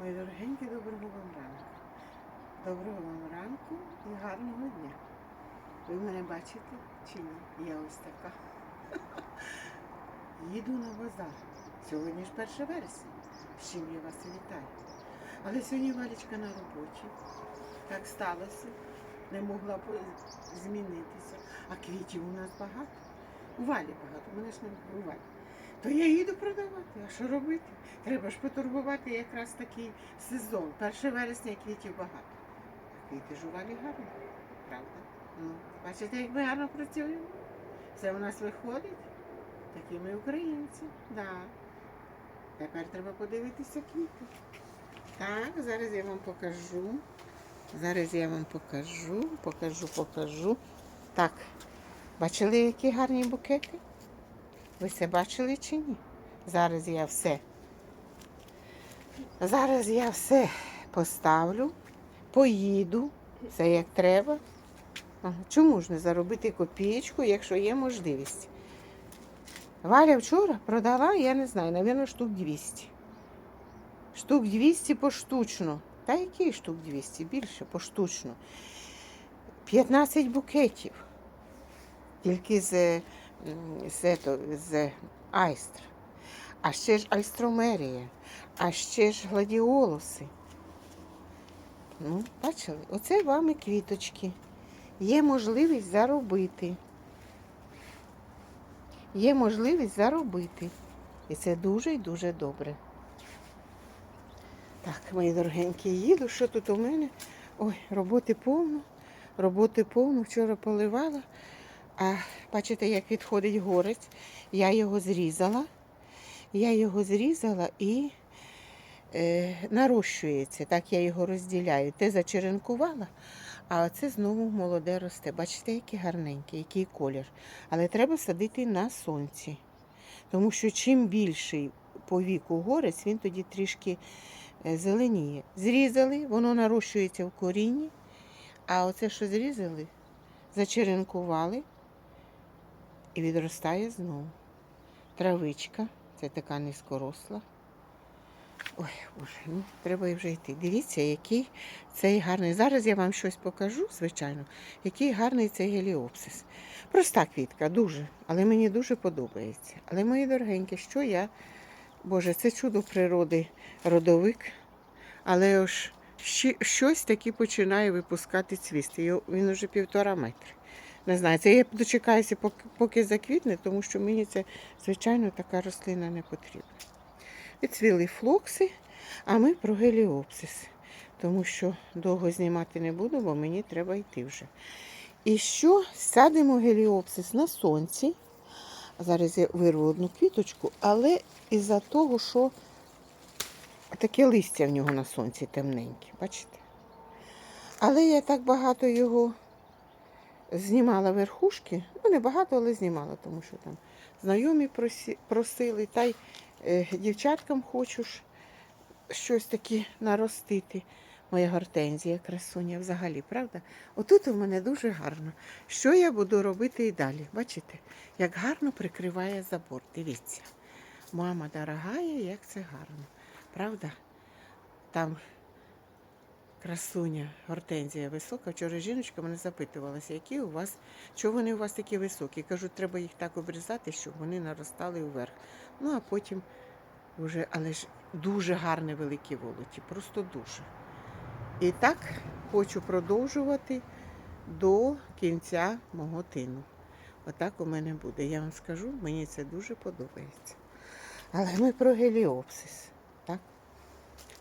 Мої дорогенькі, доброго вам ранку. Доброго вам ранку і гарного дня. Ви мене бачите чи ні? Я ось така. Їду на базар. Сьогодні ж 1 вересня. З чим я вас вітаю. Але сьогодні Валічка на роботі. Так сталося. Не могла змінитися. А квітів у нас багато. У Валі багато, у мене ж не у Валі. То я їду продавати. А що робити? Треба ж потурбувати якраз такий сезон. 1 вересня квітів багато. Квіти ж у Валі гарні, правда? Ну, бачите, як ми гарно працюємо? Все у нас виходить. Такі ми українці. Да. Тепер треба подивитися квіти. Так, зараз я вам покажу. Зараз я вам покажу, покажу, покажу. Так, бачили, які гарні букети? Ви це бачили чи ні? Зараз я все. Зараз я все поставлю, поїду, все як треба. Чому ж не заробити копієчку, якщо є можливість? Валя вчора продала, я не знаю, навірно, штук 200. Штук 200 поштучно. Та які штук 200? Більше поштучно. 15 букетів. Тільки з, м, з, з айстр. А ще ж альстромерія, а ще ж гладіолуси. Ну, бачили? Оце вам і квіточки. Є можливість заробити. Є можливість заробити. І це дуже і дуже добре. Так, мої дорогенькі, їду. Що тут у мене? Ой, роботи повно. Роботи повно. Вчора поливала. А бачите, як відходить горець. Я його зрізала. Я його зрізала і е, нарощується. Так я його розділяю. Те зачеренкувала, а оце знову молоде росте. Бачите, який гарненький, який колір. Але треба садити на сонці. Тому що чим більший по віку горець, він тоді трішки е, зеленіє. Зрізали, воно нарощується в корінні, а оце, що зрізали, зачеренкували і відростає знову. Травичка, це така низькоросла. Ой, боже, ну треба вже йти. Дивіться, який цей гарний. Зараз я вам щось покажу, звичайно, який гарний цей геліопсис. Проста квітка, дуже, але мені дуже подобається. Але, мої дорогенькі, що я, Боже, це чудо природи, родовик, але ж щось таке починає випускати цвісти. Він уже півтора метри. Не знаю, це я дочекаюся, поки, поки заквітне, тому що мені це, звичайно, така рослина не потрібна. Відцвіли флокси, а ми про геліопсис, тому що довго знімати не буду, бо мені треба йти вже. І що садимо геліопсис на сонці. Зараз я вирву одну квіточку, але із-за того, що таке листя в нього на сонці темненьке, бачите? Але я так багато його знімала верхушки. Ну, не багато, але знімала, тому що там знайомі просили, та й е, дівчаткам хочу ж щось таке наростити. Моя гортензія, красуня взагалі, правда? Отут у мене дуже гарно. Що я буду робити і далі? Бачите, як гарно прикриває забор. Дивіться. Мама дорогая, як це гарно. Правда? Там красуня, гортензія висока. Вчора жіночка мене запитувалася, які у вас, чого вони у вас такі високі. Кажу, треба їх так обрізати, щоб вони наростали вверх. Ну а потім вже, але ж дуже гарні великі волоті, просто дуже. І так хочу продовжувати до кінця мого тину. Отак у мене буде. Я вам скажу, мені це дуже подобається. Але ми про геліопсис.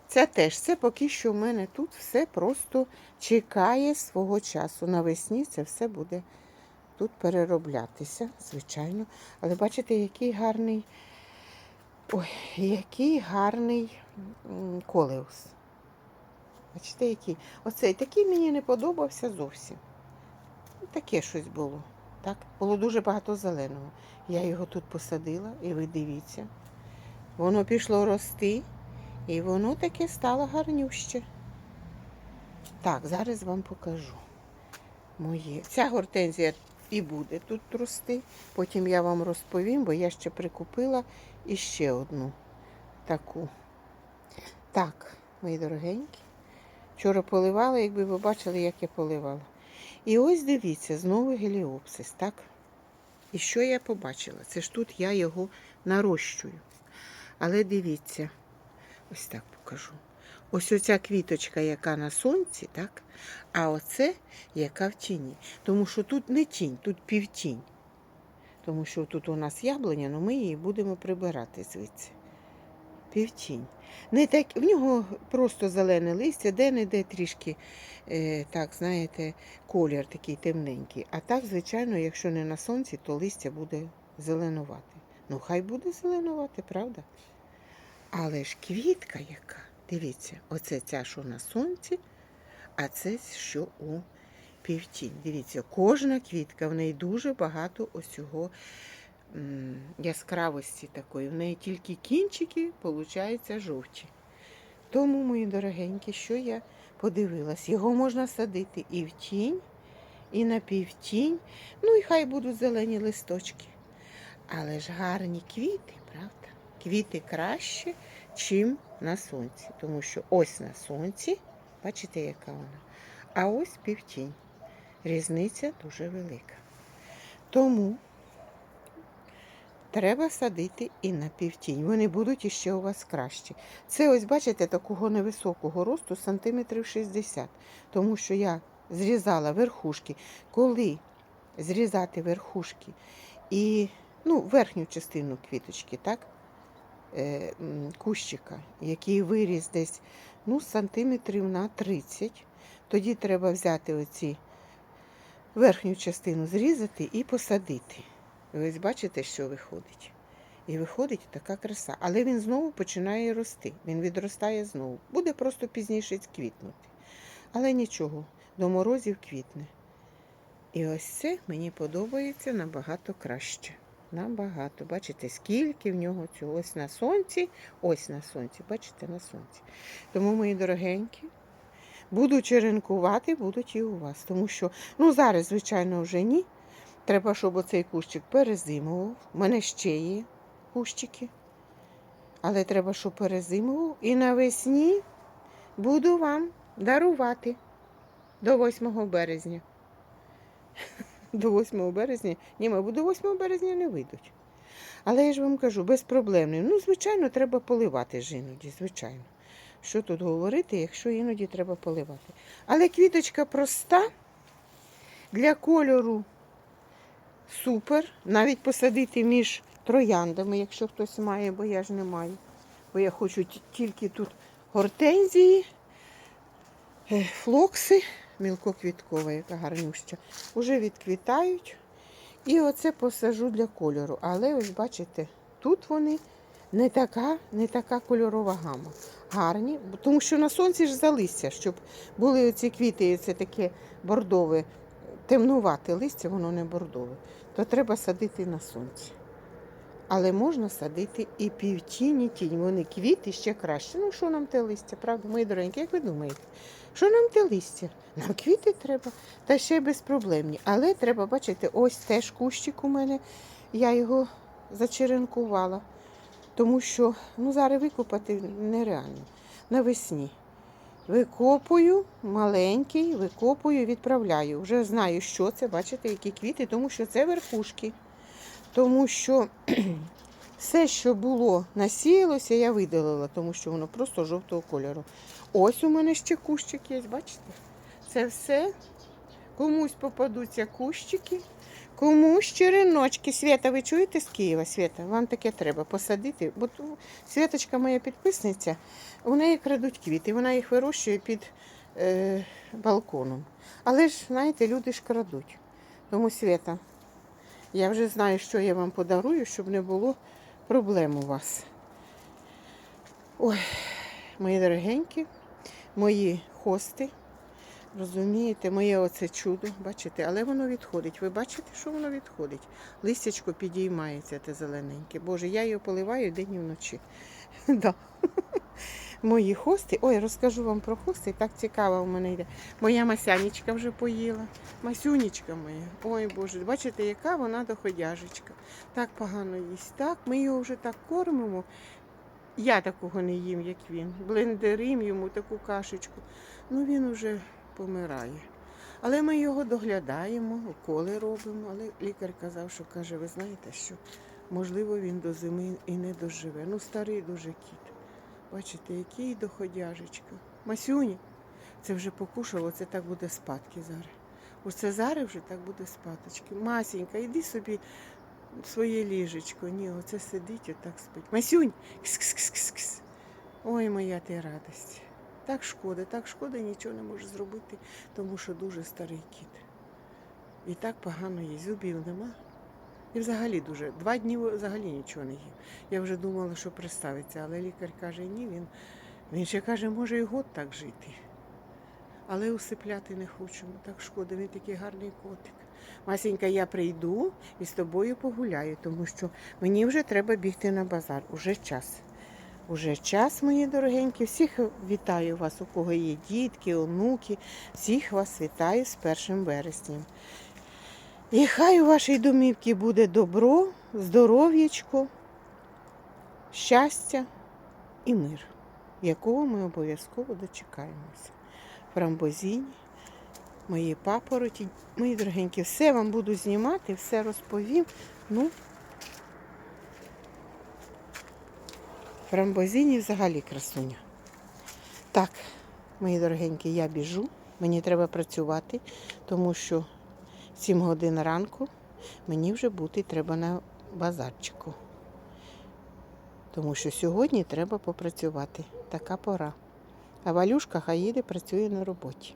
Це теж, це поки що в мене тут все просто чекає свого часу. Навесні це все буде тут перероблятися, звичайно. Але бачите, який гарний, ой, який гарний колеус. Бачите, який. Оцей такий мені не подобався зовсім. Таке щось було. Так? Було дуже багато зеленого. Я його тут посадила, і ви дивіться. Воно пішло рости, і воно таке стало гарнюще. Так, зараз вам покажу. Моє. Ця гортензія і буде тут рости. Потім я вам розповім, бо я ще прикупила іще одну таку. Так, мої дорогенькі. Вчора поливала, якби ви бачили, як я поливала. І ось дивіться, знову геліопсис, так? І що я побачила? Це ж тут я його нарощую. Але дивіться, ось так покажу. Ось оця квіточка, яка на сонці, так? А оце яка в тіні. Тому що тут не тінь, тут півтінь. Тому що тут у нас яблуня, але ми її будемо прибирати звідси. Півтінь. Не так, в нього просто зелене листя, де-не-де трішки, е, так, знаєте, колір такий темненький. А так, звичайно, якщо не на сонці, то листя буде зеленувати. Ну, хай буде зеленувати, правда? Але ж квітка яка, дивіться, оце ця, що на сонці, а це що у півтінь. Дивіться, кожна квітка, в неї дуже багато ось яскравості такої. В неї тільки кінчики, получаються жовті. Тому, мої дорогенькі, що я подивилась, його можна садити і в тінь, і на півтінь. Ну і хай будуть зелені листочки. Але ж гарні квіти? Квіти краще, чим на сонці. Тому що ось на сонці, бачите, яка вона. А ось півтінь. Різниця дуже велика. Тому треба садити і на півтінь. Вони будуть іще у вас кращі. Це ось, бачите, такого невисокого росту сантиметрів 60. Тому що я зрізала верхушки. Коли зрізати верхушки і ну, верхню частину квіточки, так? Е, кущика, який виріс десь ну, сантиметрів на 30, тоді треба взяти оці верхню частину зрізати і посадити. І ось бачите, що виходить. І виходить така краса. Але він знову починає рости. Він відростає знову. Буде просто пізніше квітнути. Але нічого, до морозів квітне. І ось це мені подобається набагато краще. Набагато. Бачите, скільки в нього цього. Ось на сонці, ось на сонці. Бачите, на сонці. Тому, мої дорогенькі, буду черенкувати, будуть і у вас. Тому що, ну зараз, звичайно, вже ні. Треба, щоб оцей кущик перезимував. У мене ще є кущики. Але треба, щоб перезимував. І навесні буду вам дарувати до 8 березня. До 8 березня. Ні, мабуть, до 8 березня не вийдуть. Але я ж вам кажу, безпроблемний. Ну, звичайно, треба поливати ж іноді, звичайно. Що тут говорити, якщо іноді треба поливати. Але квіточка проста, для кольору супер. Навіть посадити між трояндами, якщо хтось має, бо я ж не маю. Бо я хочу тільки тут гортензії, е, флокси, мілкоквіткова, яка гарнюща, уже відквітають. І оце посажу для кольору. Але ось бачите, тут вони не така, не така кольорова гама. Гарні, тому що на сонці ж залистя, щоб були оці квіти, і це таке бордове, темнувате листя, воно не бордове, то треба садити на сонці. Але можна садити і півтіні тінь. Вони квіти ще краще. Ну, що нам те листя, правда, мої дорогенькі, як ви думаєте? Що нам те листя? Нам квіти треба, та ще безпроблемні. Але треба, бачите, ось теж кущик у мене. Я його зачеренкувала, тому що ну, зараз викопати нереально. Навесні. Викопую маленький, викопую, відправляю. Вже знаю, що це, бачите, які квіти, тому що це верхушки. Тому що все, що було, насіялося, я видалила, тому що воно просто жовтого кольору. Ось у мене ще кущик є, бачите? Це все. Комусь попадуться кущики, комусь череночки. Свята, ви чуєте з Києва? Свята, вам таке треба посадити. Бо ту- Святочка моя підписниця, у неї крадуть квіти, вона їх вирощує під е, балконом. Але ж, знаєте, люди ж крадуть. Тому Свята, я вже знаю, що я вам подарую, щоб не було проблем у вас. Ой, мої дорогенькі, мої хости. Розумієте, моє оце чудо, бачите, але воно відходить. Ви бачите, що воно відходить? Листячко підіймається те зелененьке. Боже, я його поливаю день і вночі. Да. Мої хости. Ой, розкажу вам про хости. Так цікаво у мене йде. Моя масянечка вже поїла. Масюнечка моя. Ой Боже, бачите, яка вона доходяжечка. Так погано їсть. Так, ми його вже так кормимо. Я такого не їм, як він. Блендерим йому таку кашечку. Ну він уже помирає. Але ми його доглядаємо, уколи робимо. Але лікар казав, що каже, ви знаєте, що можливо він до зими і не доживе. Ну, старий дуже кіт. Бачите, який доходяжечка. Масюні, це вже покушало, це так буде спадки зараз. Оце зараз вже так буде спаточки. Масінька, іди собі в своє ліжечко. Ні, оце сидить, отак спить. Масюнь! Кс-кс-кс-кс. Ой, моя ти радость. Так шкода, так шкода, нічого не може зробити, тому що дуже старий кіт. І так погано є, зубів нема. І взагалі дуже. Два дні взагалі нічого не їв. Я вже думала, що приставиться, але лікар каже, ні, він, він ще каже, може і год так жити. Але усипляти не хочемо. Так шкода, він такий гарний котик. Масенька, я прийду і з тобою погуляю, тому що мені вже треба бігти на базар. Уже час. Уже час, мої дорогенькі. Всіх вітаю вас, у кого є дітки, онуки. Всіх вас вітаю з першим вереснем. І хай у вашій домівці буде добро, здоров'ячко, щастя і мир, якого ми обов'язково дочекаємося. Фрамбозіні, мої папороті, мої дорогенькі, все вам буду знімати, все розповім. Ну, Фрамбозіні взагалі красуня. Так, мої дорогенькі, я біжу. Мені треба працювати, тому що 7 годин ранку мені вже бути треба на базарчику. Тому що сьогодні треба попрацювати. Така пора. А Валюшка хай їде, працює на роботі.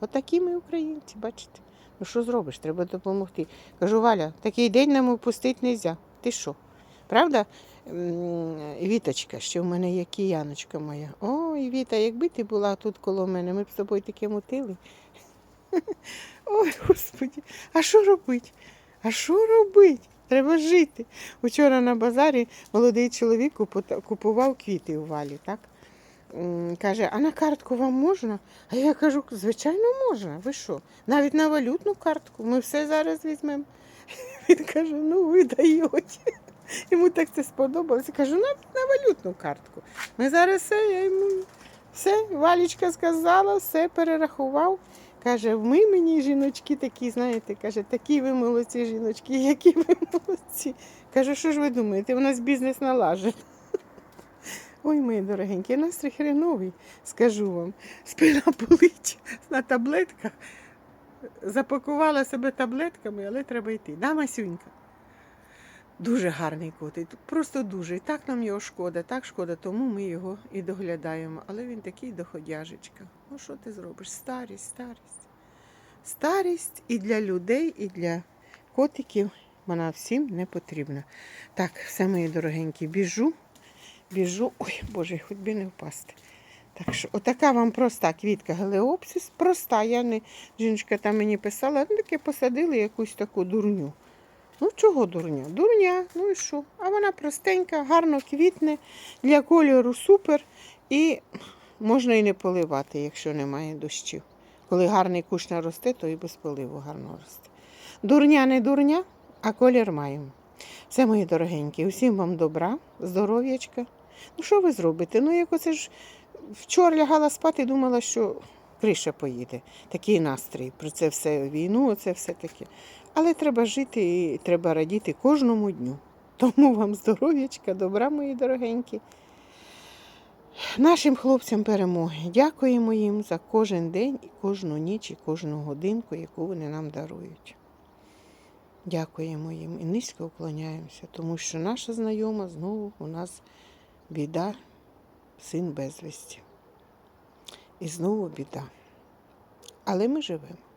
Отакі ми українці, бачите. Ну що зробиш? Треба допомогти. Кажу, Валя, такий день нам упустити не можна. Ти що? Правда? Віточка, ще в мене є кияночка моя. Ой, Віта, якби ти була тут коло мене, ми б з тобою таке мутили. Ой, Господі, а що робить? А що робить? Треба жити. Учора на базарі молодий чоловік купував квіти у валі, так? Каже, а на картку вам можна? А я кажу, звичайно, можна. Ви що? Навіть на валютну картку. Ми все зараз візьмемо. Він каже, ну ви даєте. Йому так це сподобалося. Кажу, навіть на валютну картку. Ми зараз все, я йому все, Валічка сказала, все перерахував. Каже, ми мені жіночки такі, знаєте, каже, такі ви молодці жіночки, які ви молодці. Кажу, що ж ви думаєте, у нас бізнес налажений. Ой, мої дорогенькі, настрій хреновий, скажу вам. Спина болить на таблетках. Запакувала себе таблетками, але треба йти. Да, Масюнька? Дуже гарний котик, просто дуже. І так нам його шкода, так шкода, тому ми його і доглядаємо. Але він такий доходяжечка. Ну що ти зробиш? Старість, старість. Старість і для людей, і для котиків вона всім не потрібна. Так, все мої дорогенькі, біжу, біжу. Ой, Боже, хоч би не впасти. Так що, отака вам проста квітка гелеопсис, проста. Я не жіночка там мені писала, ну таке посадили якусь таку дурню. Ну, чого дурня? Дурня, ну і що? А вона простенька, гарно квітне, для кольору супер. І можна і не поливати, якщо немає дощів. Коли гарний кущ наросте, то і без поливу гарно росте. Дурня не дурня, а колір маємо. Все, мої дорогенькі, усім вам добра, здоров'ячка. Ну, що ви зробите? Ну, як оце ж вчора лягала спати думала, що криша поїде. Такий настрій. Про це все війну, оце все таке. Але треба жити і треба радіти кожному дню. Тому вам здоров'ячка, добра, мої дорогенькі. Нашим хлопцям перемоги. Дякуємо їм за кожен день, і кожну ніч, і кожну годинку, яку вони нам дарують. Дякуємо їм і низько уклоняємося, тому що наша знайома знову у нас біда, син безвісті. І знову біда. Але ми живемо.